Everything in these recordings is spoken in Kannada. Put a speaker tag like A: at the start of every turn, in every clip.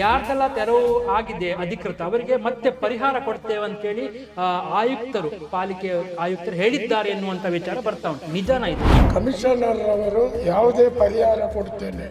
A: ಯಾರ್ದೆಲ್ಲ ತೆರವು ಆಗಿದೆ ಅಧಿಕೃತ ಅವರಿಗೆ ಮತ್ತೆ ಪರಿಹಾರ ಕೊಡ್ತೇವೆ ಅಂತೇಳಿ ಹೇಳಿ ಆಯುಕ್ತರು ಪಾಲಿಕೆ ಆಯುಕ್ತರು ಹೇಳಿದ್ದಾರೆ ಎನ್ನುವಂತ ವಿಚಾರ ಬರ್ತಾ ಉಂಟು. ನಿಧಾನ ಇದೆ?
B: ಕಮಿಷನರ್ ಅವರು ಯಾವುದೇ ಪರಿಹಾರ ಕೊಡ್ತೇನೆ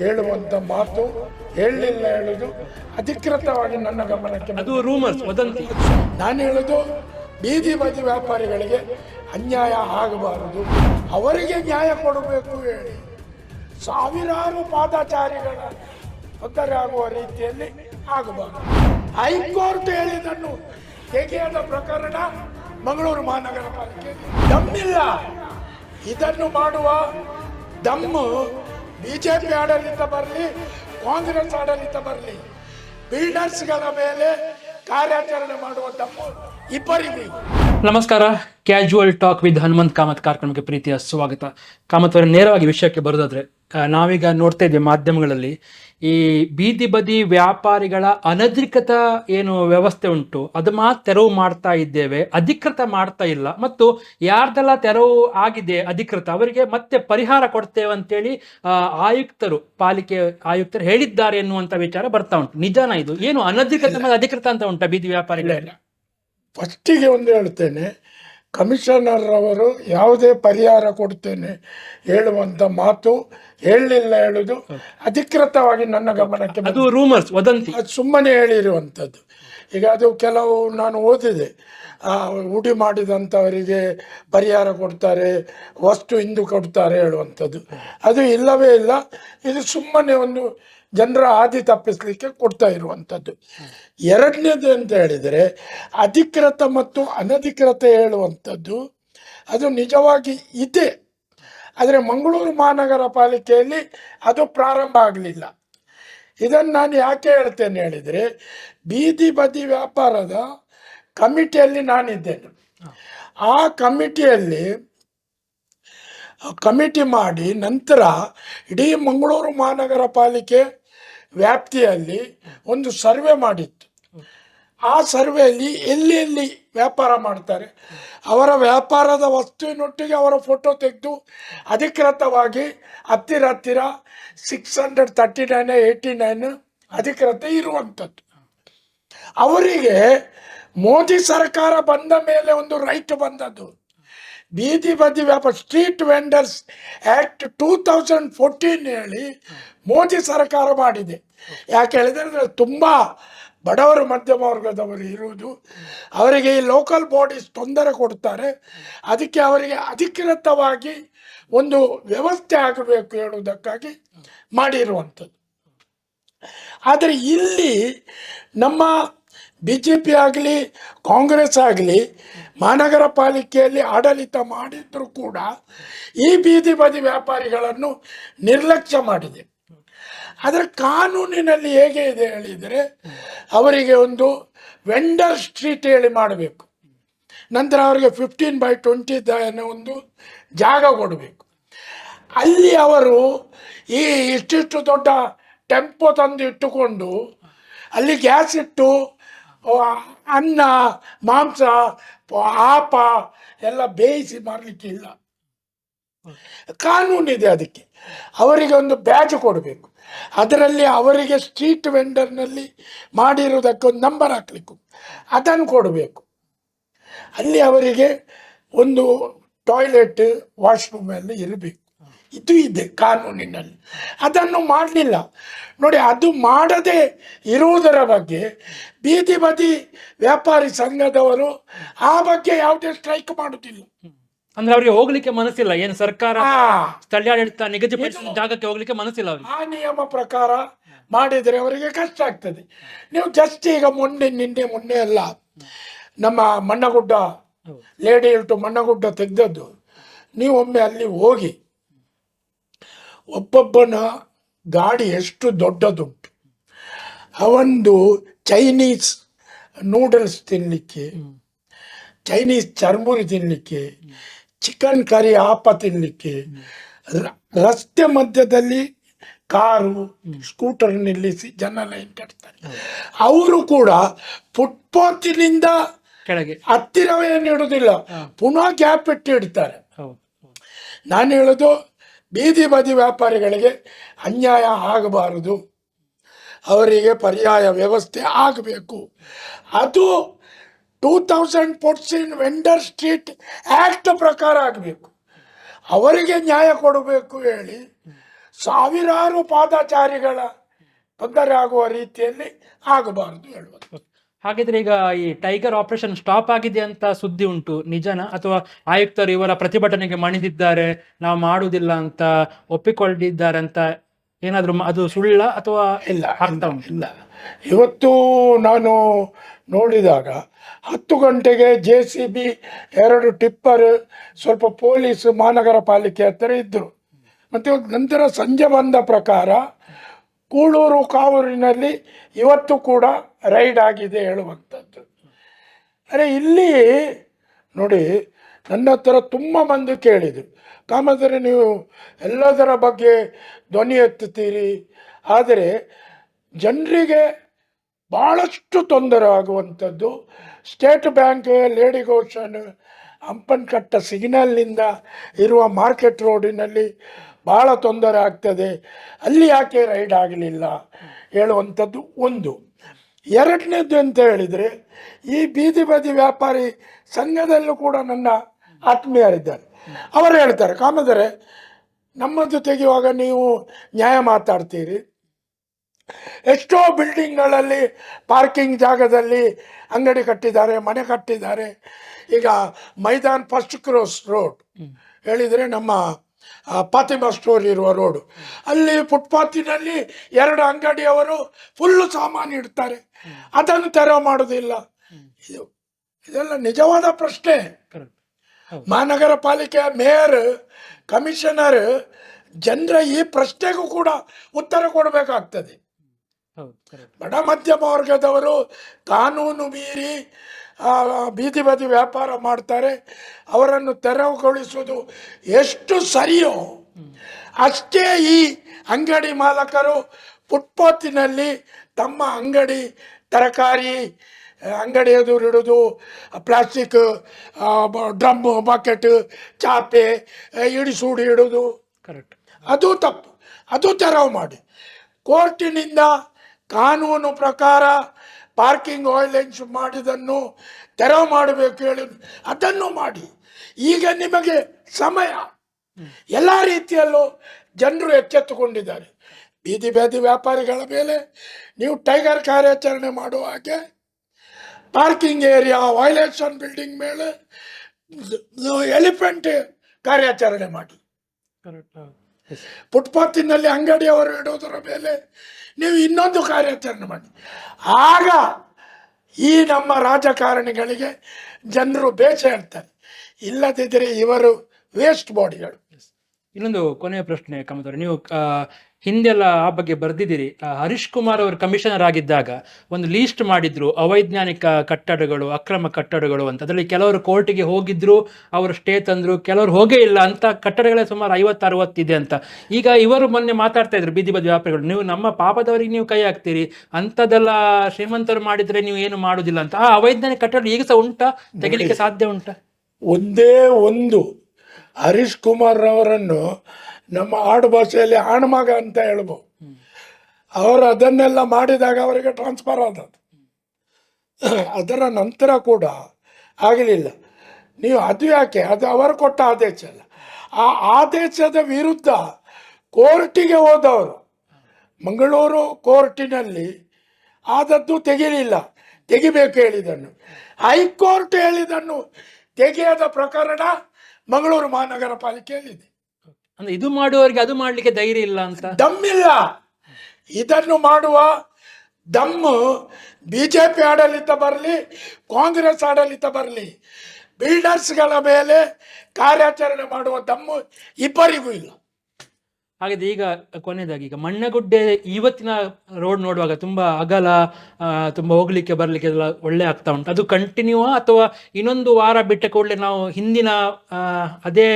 B: ಹೇಳುವಂತ ಮಾತು ಹೇಳಲಿಲ್ಲ ಹೇಳುದು ಅಧಿಕೃತವಾಗಿ ನನ್ನ ಗಮನಕ್ಕೆ
A: ಅದು ರೂಮರ್ಸ್ ವದಂತಿ.
B: ನಾನು ಹೇಳುದು ಬೀದಿ ಬದಿ ವ್ಯಾಪಾರಿಗಳಿಗೆ ಅನ್ಯಾಯ ಆಗಬಾರದು ಅವರಿಗೆ ನ್ಯಾಯ ಕೊಡಬೇಕು ಹೇಳಿ. ಸಾವಿರಾರು ಪಾದಚಾರಿಗಳ ತೊಂದರೆ ಆಗುವ ರೀತಿಯಲ್ಲಿ ಆಗಬಾರದು. ಹೈಕೋರ್ಟ್ ಹೇಳಿದನ್ನು ಹೇಗೆಯಾದ ಪ್ರಕರಣ ಮಂಗಳೂರು ಮಹಾನಗರ ಪಾಲಿಕೆ. ದಮ್ಮಿಲ್ಲ. ಇದನ್ನು ಮಾಡುವ ದಮ್ಮು ಬಿಜೆಪಿ ಆಡಳಿತ ಬರಲಿ, ಕಾಂಗ್ರೆಸ್ ಆಡಳಿತ ಬರಲಿ, ಬಿಲ್ಡರ್ಸ್ಗಳ ಮೇಲೆ ಕಾರ್ಯಾಚರಣೆ ಮಾಡುವ ದಮ್ಮು ಇಬ್ಬರಿಗೆ.
A: ನಮಸ್ಕಾರ. Casual talk with Hanumanth Kamath ಕಾರ್ಯಕ್ರಮಕ್ಕೆ ಪ್ರೀತಿಯ ಸ್ವಾಗತ. ಕಾಮತ್ ಅವರ, ನೇರವಾಗಿ ವಿಷಯಕ್ಕೆ ಬರೋದಾದ್ರೆ ನಾವೀಗ ನೋಡ್ತಾ ಇದ್ದೇವೆ ಮಾಧ್ಯಮಗಳಲ್ಲಿ. ಈ ಬೀದಿ ಬದಿ ವ್ಯಾಪಾರಿಗಳ ಅನಧಿಕೃತ ಏನು ವ್ಯವಸ್ಥೆ ಉಂಟು, ಅದು ಮಾತ್ರ ತೆರವು ಮಾಡ್ತಾ ಇದ್ದೇವೆ, ಅಧಿಕೃತ ಮಾಡ್ತಾ ಇಲ್ಲ. ಮತ್ತು ಯಾರ್ದೆಲ್ಲ ತೆರವು ಆಗಿದೆ ಅಧಿಕೃತ, ಅವರಿಗೆ ಮತ್ತೆ ಪರಿಹಾರ ಕೊಡ್ತೇವೆ ಅಂತೇಳಿ ಆಯುಕ್ತರು, ಪಾಲಿಕೆ ಆಯುಕ್ತರು ಹೇಳಿದ್ದಾರೆ ಎನ್ನುವಂತ ವಿಚಾರ ಬರ್ತಾ ಉಂಟು. ನಿಜಾನ ಇದು? ಏನು ಅನಧಿಕೃತ ಅಧಿಕೃತ ಅಂತ ಉಂಟಾ ಬೀದಿ ವ್ಯಾಪಾರಿಗಳ
B: ಫಸ್ಟಿಗೆ ಒಂದು ಹೇಳ್ತೇನೆ ಕಮಿಷನರ್ ಅವರು ಯಾವುದೇ ಪರಿಹಾರ ಕೊಡ್ತೇನೆ ಹೇಳುವಂತ ಮಾತು ಹೇಳಲಿಲ್ಲ ಹೇಳುದು ಅಧಿಕೃತವಾಗಿ ನನ್ನ ಗಮನಕ್ಕೆ
A: ಅದು ರೂಮರ್ಸ್ ವದಂತಿ.
B: ಅದು ಸುಮ್ಮನೆ ಹೇಳಿರುವಂಥದ್ದು ಈಗ ಅದು ಕೆಲವು ನಾನು ಓದಿದೆ. ಆ, ಉಡಿ ಮಾಡಿದಂಥವರಿಗೆ ಪರಿಹಾರ ಕೊಡ್ತಾರೆ ವಸ್ತು ಇಂದು ಕೊಡ್ತಾರೆ ಹೇಳುವಂಥದ್ದು ಅದು ಇಲ್ಲವೇ ಇಲ್ಲ. ಇದು ಸುಮ್ಮನೆ ಒಂದು ಜನರ ಹಾದಿ ತಪ್ಪಿಸಲಿಕ್ಕೆ ಕೊಡ್ತಾ ಇರುವಂಥದ್ದು. ಎರಡನೇದು ಅಂತ ಹೇಳಿದರೆ, ಅಧಿಕೃತ ಮತ್ತು ಅನಧಿಕೃತ ಹೇಳುವಂಥದ್ದು, ಅದು ನಿಜವಾಗಿ ಇದೆ. ಆದರೆ ಮಂಗಳೂರು ಮಹಾನಗರ ಪಾಲಿಕೆಯಲ್ಲಿ ಅದು ಪ್ರಾರಂಭ ಆಗಲಿಲ್ಲ. ಇದನ್ನು ನಾನು ಯಾಕೆ ಹೇಳ್ತೇನೆ ಹೇಳಿದರೆ, ಬೀದಿ ಬದಿ ವ್ಯಾಪಾರದ ಕಮಿಟಿಯಲ್ಲಿ ನಾನಿದ್ದೇನೆ. ಆ ಕಮಿಟಿಯಲ್ಲಿ ಕಮಿಟಿ ಮಾಡಿ ನಂತರ ಇಡೀ ಮಂಗಳೂರು ಮಹಾನಗರ ಪಾಲಿಕೆ ವ್ಯಾಪ್ತಿಯಲ್ಲಿ ಒಂದು ಸರ್ವೆ ಮಾಡಿತ್ತು. ಆ ಸರ್ವೆಯಲ್ಲಿ ಎಲ್ಲಿ ಎಲ್ಲಿ ವ್ಯಾಪಾರ ಮಾಡ್ತಾರೆ? ಅವರ ವ್ಯಾಪಾರದ ವಸ್ತುವಿನೊಟ್ಟಿಗೆ ಅವರ ಫೋಟೋ ತೆಗೆದು ಅಧಿಕೃತವಾಗಿ ಹತ್ತಿರ ಹತ್ತಿರ six hundred thirty nine eighty nine ಅಧಿಕೃತ ಇರುವಂಥದ್ದು. ಅವರಿಗೆ ಮೋದಿ ಸರ್ಕಾರ ಬಂದ ಮೇಲೆ ಒಂದು ರೈಟ್ ಬಂದದ್ದು. ಬೀದಿ ಬದಿ ವ್ಯಾಪಾರ street vendors act two thousand fourteen ಹೇಳಿ ಮೋದಿ ಸರ್ಕಾರ ಮಾಡಿದೆ. ಯಾಕೆ ಹೇಳಿದರೆ ತುಂಬ ಬಡವರು, ಮಧ್ಯಮ ವರ್ಗದವರು ಇರುವುದು. ಅವರಿಗೆ ಈ ಲೋಕಲ್ ಬಾಡೀಸ್ ತೊಂದರೆ ಕೊಡ್ತಾರೆ. ಅದಕ್ಕೆ ಅವರಿಗೆ ಅಧಿಕೃತವಾಗಿ ಒಂದು ವ್ಯವಸ್ಥೆ ಆಗಬೇಕು ಹೇಳುವುದಕ್ಕಾಗಿ ಮಾಡಿರುವಂಥದ್ದು. ಆದರೆ ಇಲ್ಲಿ ನಮ್ಮ ಬಿ ಜೆ ಪಿ ಆಗಲಿ, ಕಾಂಗ್ರೆಸ್ ಆಗಲಿ, ಮಹಾನಗರ ಪಾಲಿಕೆಯಲ್ಲಿ ಆಡಳಿತ ಮಾಡಿದರೂ ಕೂಡ ಈ ಬೀದಿ ಬದಿ ವ್ಯಾಪಾರಿಗಳನ್ನು ನಿರ್ಲಕ್ಷ್ಯ ಮಾಡಿದೆ. ಆದರೆ ಕಾನೂನಿನಲ್ಲಿ ಹೇಗೆ ಇದೆ ಹೇಳಿದರೆ ಅವರಿಗೆ ಒಂದು ವೆಂಡರ್ ಸ್ಟ್ರೀಟ್ ಹೇಳಿ ಮಾಡಬೇಕು. ನಂತರ ಅವರಿಗೆ ಫಿಫ್ಟೀನ್ ಬೈ ಟ್ವೆಂಟಿ ಒಂದು ಜಾಗ ಕೊಡಬೇಕು. ಅಲ್ಲಿ ಅವರು ಈ ಇಷ್ಟಿಷ್ಟು ದೊಡ್ಡ ಟೆಂಪೋ ತಂದು ಇಟ್ಟುಕೊಂಡು ಅಲ್ಲಿ ಗ್ಯಾಸ್ ಇಟ್ಟು ಅನ್ನ, ಮಾಂಸ ಆಪ ಎಲ್ಲ ಬೇಯಿಸಿ ಮಾಡಲಿಕ್ಕೆ ಇಲ್ಲ. ಕಾನೂನಿದೆ ಅದಕ್ಕೆ. ಅವರಿಗೆ ಒಂದು ಬ್ಯಾಜ್ ಕೊಡಬೇಕು. ಅದರಲ್ಲಿ ಅವರಿಗೆ ಸ್ಟ್ರೀಟ್ ವೆಂಡರ್ನಲ್ಲಿ ಮಾಡಿರುವುದಕ್ಕೆ ಒಂದು ನಂಬರ್ ಹಾಕಲಿಕ್ಕೆ. ಅದನ್ನು ಕೊಡಬೇಕು. ಅಲ್ಲಿ ಅವರಿಗೆ ಒಂದು ಟಾಯ್ಲೆಟ್ ವಾಶ್ರೂಮ್ ಎಲ್ಲ ಇರಬೇಕು. ಇದು ಇದೆ ಕಾನೂನಿನಲ್ಲಿ. ಅದನ್ನು ಮಾಡಲಿಲ್ಲ. ನೋಡಿ ಅದು ಮಾಡದೆ ಇರುವುದರ ಬಗ್ಗೆ ಬೀದಿ ಬದಿ ವ್ಯಾಪಾರಿ ಸಂಘದವರು ಆ ಬಗ್ಗೆ ಯಾವುದೇ ಸ್ಟ್ರೈಕ್ ಮಾಡುತ್ತಿಲ್ಲ.
A: ಅಂದ್ರೆ ಅವರಿಗೆ ಹೋಗ್ಲಿಕ್ಕೆ ಮನಸ್ಸಿಲ್ಲ. ಏನು ಸರ್ಕಾರ ಸ್ಥಳೀಯಾಡಳಿತ ನಿಗದಿಪಡಿಸಿದ ಜಾಗಕ್ಕೆ ಹೋಗ್ಲಿಕ್ಕೆ ಮನಸ್ಸಿಲ್ಲ ಅವ್ರಿಗೆ.
B: ಆ ನಿಯಮ ಪ್ರಕಾರ ಮಾಡಿದರೆ ಅವರಿಗೆ ಕಷ್ಟ ಆಗ್ತದೆ. ನೀವು ಜಸ್ಟ್ ಈಗ ಮೊನ್ನೆ ನಿನ್ನೆ ಮೊನ್ನೆ ಅಲ್ಲ. ನಮ್ಮ ಮಣ್ಣಗುಡ್ಡ ಲೇಡಿ ಇಟ್ಟು ಮಣ್ಣಗುಡ್ಡ ತೆಗೆದದ್ದು. ನೀವೊಮ್ಮೆ ಅಲ್ಲಿ ಹೋಗಿ ಒಬ್ಬೊಬ್ಬನ ಗಾಡಿ ಎಷ್ಟು ದೊಡ್ಡದುಂಟು. ಅವಂದು ಚೈನೀಸ್ ನೂಡಲ್ಸ್ ತಿನ್ನಲಿಕ್ಕೆ ಚೈನೀಸ್ ಚರ್ಮುರಿ ತಿನ್ನಲಿಕ್ಕೆ ಚಿಕನ್ ಕರಿ ಆಪ ತಿನ್ನಲಿಕ್ಕೆ ರಸ್ತೆ ಮಧ್ಯದಲ್ಲಿ ಕಾರು ಸ್ಕೂಟರ್ ನಿಲ್ಲಿಸಿ ಜನ ಲೈನ್ ಕಟ್ತಾರೆ ಅವರು ಕೂಡ ಫುಟ್ಪಾತಿನಿಂದ
A: ಕೆಳಗೆ.
B: ಹತ್ತಿರವೇ ಇಡುವುದಿಲ್ಲ ಪುನಃ ಗ್ಯಾಪ್ ಇಟ್ಟು ಇಡ್ತಾರೆ ನಾನು ಹೇಳೋದು ಬೀದಿ ಬದಿ ವ್ಯಾಪಾರಿಗಳಿಗೆ ಅನ್ಯಾಯ ಆಗಬಾರದು. ಅವರಿಗೆ ಪರ್ಯಾಯ ವ್ಯವಸ್ಥೆ ಆಗಬೇಕು. ಅದು two thousand fourteen vendor street act ಪ್ರಕಾರ ಆಗಬೇಕು. ಅವರಿಗೆ ನ್ಯಾಯ ಕೊಡಬೇಕು ಹೇಳಿ ಸಾವಿರಾರು ಪಾದಚಾರಿಗಳ ತೊಂದರೆ ಆಗುವ ರೀತಿಯಲ್ಲಿ ಆಗಬಾರದು ಹೇಳುವುದು
A: ಹಾಗಿದ್ರೆ ಈಗ ಈ ಟೈಗರ್ ಆಪರೇಷನ್ ಸ್ಟಾಪ್ ಆಗಿದೆ ಅಂತ ಸುದ್ದಿ ಉಂಟು. ನಿಜನ? ಅಥವಾ ಆಯುಕ್ತರು ಇವರ ಪ್ರತಿಭಟನೆಗೆ ಮಣಿದಿದ್ದಾರೆ ನಾವು ಮಾಡುವುದಿಲ್ಲ ಅಂತ ಒಪ್ಪಿಕೊಂಡಿದ್ದಾರೆ ಅಂತ ಏನಾದರೂ ಅದು ಸುಳ್ಳ ಅಥವಾ
B: ಇಲ್ಲ ಇಲ್ಲ ಇವತ್ತು ನಾನು ನೋಡಿದಾಗ ಹತ್ತು ಗಂಟೆಗೆ ಜೆ ಸಿ ಬಿ ಎರಡು ಟಿಪ್ಪರ್ ಸ್ವಲ್ಪ ಪೊಲೀಸ್ ಮಹಾನಗರ ಪಾಲಿಕೆ ಹತ್ತಿರ ಇದ್ದರು ಮತ್ತು ನಂತರ ಸಂಜೆ ಬಂದ ಪ್ರಕಾರ ಕೂಳೂರು ಕಾವೂರಿನಲ್ಲಿ ಇವತ್ತು ಕೂಡ ರೈಡ್ ಆಗಿದೆ ಹೇಳುವಂಥದ್ದು. ಅರೆ ಇಲ್ಲಿ ನೋಡಿ, ನನ್ನ ಹತ್ರ ತುಂಬ ಮಂದಿ ಕೇಳಿದರು. ಕಾಮದರೆ ನೀವು ಎಲ್ಲದರ ಬಗ್ಗೆ ಧ್ವನಿ ಎತ್ತುತ್ತೀರಿ? ಆದರೆ ಜನರಿಗೆ ಭಾಳಷ್ಟು ತೊಂದರೆ ಆಗುವಂಥದ್ದು. State Bank, Lady Goschen Hampankatta ಸಿಗ್ನಲ್ನಿಂದ ಇರುವ ಮಾರ್ಕೆಟ್ ರೋಡಿನಲ್ಲಿ ಭಾಳ ತೊಂದರೆ ಆಗ್ತದೆ. ಅಲ್ಲಿ ಯಾಕೆ ರೈಡ್ ಆಗಲಿಲ್ಲ? ಹೇಳುವಂಥದ್ದು ಒಂದು. ಎರಡನೇದು ಅಂತ ಹೇಳಿದರೆ, ಈ ಬೀದಿ ಬದಿ ವ್ಯಾಪಾರಿ ಸಂಘದಲ್ಲೂ ಕೂಡ ನನ್ನ ಆತ್ಮೀಯರಿದ್ದಾರೆ. ಅವರು ಹೇಳ್ತಾರೆ, ಕಾಮದರೆ ನಮ್ಮದು ತೆಗೆಯುವಾಗ ನೀವು ನ್ಯಾಯ ಮಾತಾಡ್ತೀರಿ. ಎಷ್ಟೋ ಬಿಲ್ಡಿಂಗ್ಗಳಲ್ಲಿ ಪಾರ್ಕಿಂಗ್ ಜಾಗದಲ್ಲಿ ಅಂಗಡಿ ಕಟ್ಟಿದ್ದಾರೆ, ಮನೆ ಕಟ್ಟಿದ್ದಾರೆ. ಈಗ ಮೈದಾನ್ ಫಸ್ಟ್ ಕ್ರೋಸ್ ರೋಡ್. ಹೇಳಿದರೆ ನಮ್ಮ ಫಾತಿಮಾ ಸ್ಟೋರ್ ಇರುವ ರೋಡು. ಅಲ್ಲಿ ಫುಟ್ಪಾತಿನಲ್ಲಿ ಎರಡು ಅಂಗಡಿಯವರು ಫುಲ್ಲು ಸಾಮಾನು ಇಡ್ತಾರೆ. ಅದನ್ನು ತೆರವು ಮಾಡೋದಿಲ್ಲ ಇದು ಇದೆಲ್ಲ ನಿಜವಾದ ಪ್ರಶ್ನೆ. ಮಹಾನಗರ ಪಾಲಿಕೆಯ ಮೇಯರ್ ಕಮಿಷನರ್ ಜನರ ಈ ಪ್ರಶ್ನೆಗೂ ಕೂಡ ಉತ್ತರ ಕೊಡಬೇಕಾಗ್ತದೆ. ಬಡ ಮಧ್ಯಮ ವರ್ಗದವರು ಕಾನೂನು ಮೀರಿ ಬೀದಿ ಬದಿ ವ್ಯಾಪಾರ ಮಾಡ್ತಾರೆ. ಅವರನ್ನು ತೆರವುಗೊಳಿಸುವುದು ಎಷ್ಟು ಸರಿಯೋ ಅಷ್ಟೇ ಈ ಅಂಗಡಿ ಮಾಲಕರು ಫುಟ್ಪಾತಿನಲ್ಲಿ ತಮ್ಮ ಅಂಗಡಿ ತರಕಾರಿ ಅಂಗಡಿ ಎದುರು ಇಡೋದು ಪ್ಲಾಸ್ಟಿಕ್ ಡ್ರಮ್ ಬಕೆಟ್ ಚಾಪೆ ಇಡಿಸೂಡಿ ಇಡೋದು
A: ಕರೆಕ್ಟ್
B: ಅದು ತಪ್ಪು. ಅದು ತೆರವು ಮಾಡಿ. ಕೋರ್ಟಿನಿಂದ ಕಾನೂನು ಪ್ರಕಾರ ಪಾರ್ಕಿಂಗ್ ವಾಯ್ಲೆನ್ಸ್ ಮಾಡಿದನ್ನು ತೆರವು ಮಾಡಬೇಕು ಹೇಳಿ ಅದನ್ನು ಮಾಡಿ. ಈಗ ನಿಮಗೆ ಸಮಯ. ಎಲ್ಲ ರೀತಿಯಲ್ಲೂ ಜನರು ಎಚ್ಚೆತ್ತುಕೊಂಡಿದ್ದಾರೆ. ಬೀದಿ ಬೇದಿ ವ್ಯಾಪಾರಿಗಳ ಮೇಲೆ ನೀವು ಟೈಗರ್ ಕಾರ್ಯಾಚರಣೆ ಮಾಡುವ ಹಾಗೆ ಪಾರ್ಕಿಂಗ್ ಏರಿಯಾ ವೈಲೇಷನ್ ಬಿಲ್ಡಿಂಗ್ ಮೇಲೆ ಎಲಿಫೆಂಟ್ ಕಾರ್ಯಾಚರಣೆ ಮಾಡಿ.
A: Correct.
B: ಫುಟ್ಪಾತಿನಲ್ಲಿ ಅಂಗಡಿಯವರು ಇಡೋದರ ಮೇಲೆ ನೀವು ಇನ್ನೊಂದು ಕಾರ್ಯಾಚರಣೆ ಮಾಡಿ. ಆಗ ಈ ನಮ್ಮ ರಾಜಕಾರಣಿಗಳಿಗೆ ಜನರು ಬೇಸ ಹೇಳ್ತಾರೆ ಇಲ್ಲದಿದ್ದರೆ ಇವರು ವೇಸ್ಟ್ ಬಾಡಿಗಳು
A: ಇನ್ನೊಂದು ಕೊನೆಯ ಪ್ರಶ್ನೆ ಕಮತವ್ರೆ. ನೀವು ಹಿಂದೆಲ್ಲ ಆ ಬಗ್ಗೆ ಬರೆದಿದ್ದೀರಿ. ಹರೀಶ್ ಕುಮಾರ್ ಅವರು ಕಮಿಷನರ್ ಆಗಿದ್ದಾಗ ಒಂದು ಲೀಸ್ಟ್ ಮಾಡಿದ್ರು ಅವೈಜ್ಞಾನಿಕ ಕಟ್ಟಡಗಳು ಅಕ್ರಮ ಕಟ್ಟಡಗಳು ಅಂತ. ಅದರಲ್ಲಿ ಕೆಲವರು ಕೋರ್ಟಿಗೆ ಹೋಗಿದ್ರು ಅವರು ಸ್ಟೇ ತಂದ್ರು ಕೆಲವರು ಹೋಗೇ ಇಲ್ಲ ಅಂತ ಕಟ್ಟಡಗಳೇ ಸುಮಾರು ಐವತ್ತು ಅರವತ್ತಿದೆ ಅಂತ. ಈಗ ಇವರು ಮೊನ್ನೆ ಮಾತಾಡ್ತಾ ಇದ್ರು ಬೀದಿ ಬದಿ ವ್ಯಾಪಾರಿಗಳು ನೀವು ನಮ್ಮ ಪಾಪದವರಿಗೆ ನೀವು ಕೈ ಹಾಕ್ತೀರಿ ಅಂಥದ್ದೆಲ್ಲ ಶ್ರೀಮಂತರು ಮಾಡಿದ್ರೆ ನೀವು ಏನು ಮಾಡುದಿಲ್ಲ ಅಂತ. ಆ ಅವೈಜ್ಞಾನಿಕ ಕಟ್ಟಡ ಈಗ ಸಹ ಉಂಟಾ? ತೆಗಿಲಿಕ್ಕೆ ಸಾಧ್ಯ ಉಂಟಾ?
B: ಒಂದೇ ಒಂದು ಹರೀಶ್ ಕುಮಾರ್ ಅವರನ್ನು ನಮ್ಮ ಆಡು ಭಾಷೆಯಲ್ಲಿ ಆಣಮಗ ಅಂತ ಹೇಳ್ಬೋದು. ಅವರು ಅದನ್ನೆಲ್ಲ ಮಾಡಿದಾಗ ಅವರಿಗೆ ಟ್ರಾನ್ಸ್ಫರ್ ಆದದ್ದು. ಅದರ ನಂತರ ಕೂಡ ಆಗಲಿಲ್ಲ. ನೀವು ಅದು ಯಾಕೆ? ಅದು ಅವರು ಕೊಟ್ಟ ಆದೇಶ ಅಲ್ಲ. ಆ ಆದೇಶದ ವಿರುದ್ಧ ಕೋರ್ಟಿಗೆ ಹೋದವರು, ಮಂಗಳೂರು ಕೋರ್ಟಿನಲ್ಲಿ ಆದದ್ದು ತೆಗಿಲಿಲ್ಲ ತೆಗಿಬೇಕು ಹೇಳಿದನ್ನು. ಹೈಕೋರ್ಟ್ ಹೇಳಿದನ್ನು ತೆಗೆಯದ ಪ್ರಕರಣ ಮಂಗಳೂರು ಮಹಾನಗರ ಪಾಲಿಕೆಯಲ್ಲಿದೆ
A: ಅಂದ್ರೆ ಇದು ಮಾಡುವವರಿಗೆ ಅದು ಮಾಡ್ಲಿಕ್ಕೆ ಧೈರ್ಯ ಇಲ್ಲ ಅಂತ?
B: ದಮ್ಮಿಲ್ಲ ಇದನ್ನು ಮಾಡುವ ದಮ್ಮು ಬಿ ಜೆ ಪಿ ಆಡಳಿತ ಬರಲಿ ಕಾಂಗ್ರೆಸ್ ಆಡಳಿತ ಬರಲಿ ಬಿಲ್ಡರ್ಸ್ಗಳ ಮೇಲೆ ಕಾರ್ಯಾಚರಣೆ ಮಾಡುವ ದಮ್ಮು ಇಬ್ಬರಿಗೂ ಇಲ್ಲ.
A: ಹಾಗಾದ್ರೆ ಈಗ ಕೊನೆಯದಾಗಿ ಈಗ ಮಣ್ಣಗುಡ್ಡೆ ಇವತ್ತಿನ ರೋಡ್ ನೋಡುವಾಗ ತುಂಬಾ ಅಗಲ ತುಂಬಾ ಹೋಗ್ಲಿಕ್ಕೆ ಬರ್ಲಿಕ್ಕೆ ಎಲ್ಲ ಒಳ್ಳೆ ಆಗ್ತಾ ಉಂಟು. ಅದು ಕಂಟಿನ್ಯೂ ಅಥವಾ ಇನ್ನೊಂದು ವಾರ ಬಿಟ್ಟ ಕೂಡಲೇ ನಾವು ಹಿಂದಿನ ಅದೇ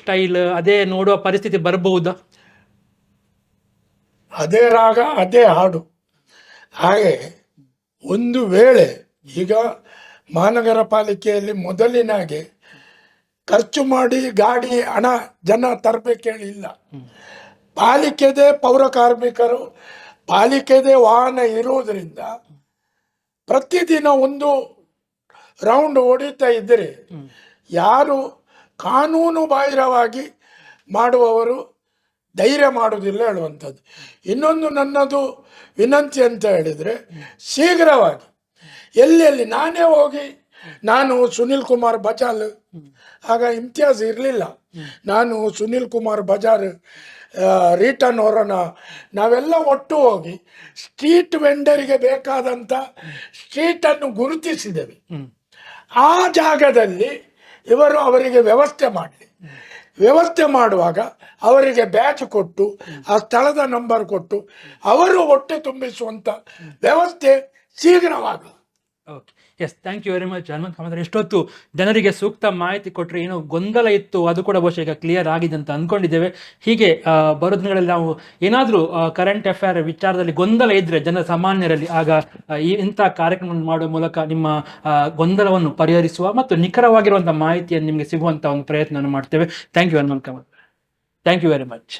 A: ಸ್ಟೈಲ್ ಅದೇ ನೋಡುವ ಪರಿಸ್ಥಿತಿ ಬರಬಹುದಾ?
B: ಅದೇ ರಾಗ ಅದೇ ಹಾಡು. ಹಾಗೆ ಒಂದು ವೇಳೆ ಈಗ ಮಹಾನಗರ ಪಾಲಿಕೆಯಲ್ಲಿ ಮೊದಲಿನಾಗೆ ಖರ್ಚು ಮಾಡಿ ಗಾಡಿ ಹಣ ಜನ ತರಬೇಕೇಳಿಲ್ಲ ಪಾಲಿಕೆದೇ ಪೌರ ಕಾರ್ಮಿಕರು, ಪಾಲಿಕೆದೇ ವಾಹನ ಇರುವುದರಿಂದ ಪ್ರತಿದಿನ ಒಂದು ರೌಂಡ್ ಹೊಡಿತಾ ಇದ್ದರೆ ಯಾರು ಕಾನೂನು ಬಾಹಿರವಾಗಿ ಮಾಡುವವರು ಧೈರ್ಯ ಮಾಡುವುದಿಲ್ಲ ಹೇಳುವಂಥದ್ದು. ಇನ್ನೊಂದು ನನ್ನದು ವಿನಂತಿ ಅಂತ ಹೇಳಿದರೆ ಶೀಘ್ರವಾಗಿ ಎಲ್ಲೆಲ್ಲಿ ನಾನೇ ಹೋಗಿ ನಾನು ಸುನಿಲ್ ಕುಮಾರ್ ಬಜಾಲ್, ಆಗ ಇಮ್ತಿಯಾಜ್ ಇರಲಿಲ್ಲ. ನಾನು ಸುನಿಲ್ ಕುಮಾರ್ ಬಜಾರ್ ರೀಟನ್ ಅವರನ್ನ ನಾವೆಲ್ಲ ಒಟ್ಟು ಹೋಗಿ ಸ್ಟ್ರೀಟ್ ವೆಂಡರಿಗೆ ಬೇಕಾದಂಥ ಸ್ಟ್ರೀಟನ್ನು ಗುರುತಿಸಿದ್ದೇವೆ ಆ ಜಾಗದಲ್ಲಿ ಇವರು ಅವರಿಗೆ ವ್ಯವಸ್ಥೆ ಮಾಡಲಿ ವ್ಯವಸ್ಥೆ ಮಾಡುವಾಗ ಅವರಿಗೆ ಬ್ಯಾಚ್ ಕೊಟ್ಟು ಆ ಸ್ಥಳದ ನಂಬರ್ ಕೊಟ್ಟು ಅವರು ಹೊಟ್ಟೆ ತುಂಬಿಸುವಂಥ ವ್ಯವಸ್ಥೆ ಶೀಘ್ರವಾಗಲಿ.
A: Okay. Yes thank you very much Hanumant Kamath ಎಷ್ಟೊತ್ತು ಜನರಿಗೆ ಸೂಕ್ತ ಮಾಹಿತಿ ಕೊಟ್ಟರೆ ಏನೋ ಗೊಂದಲ ಇತ್ತು, ಅದು ಕೂಡ ಬಹುಶಃ ಈಗ ಕ್ಲಿಯರ್ ಆಗಿದೆ ಅಂತ ಅಂದ್ಕೊಂಡಿದ್ದೇವೆ ಹೀಗೆ ಬರೋ ದಿನಗಳಲ್ಲಿ ನಾವು ಏನಾದರೂ ಕರೆಂಟ್ ಅಫೇರ್ ವಿಚಾರದಲ್ಲಿ ಗೊಂದಲ ಇದ್ದರೆ ಜನ ಸಾಮಾನ್ಯರಲ್ಲಿ ಆಗ ಈ ಇಂಥ ಕಾರ್ಯಕ್ರಮವನ್ನು ಮಾಡುವ ಮೂಲಕ ನಿಮ್ಮ ಗೊಂದಲವನ್ನು ಪರಿಹರಿಸುವ ಮತ್ತು ನಿಖರವಾಗಿರುವಂಥ ಮಾಹಿತಿಯನ್ನು ನಿಮಗೆ ಸಿಗುವಂಥ ಒಂದು ಪ್ರಯತ್ನವನ್ನು ಮಾಡ್ತೇವೆ. Thank you Hanumant Kamath thank you very much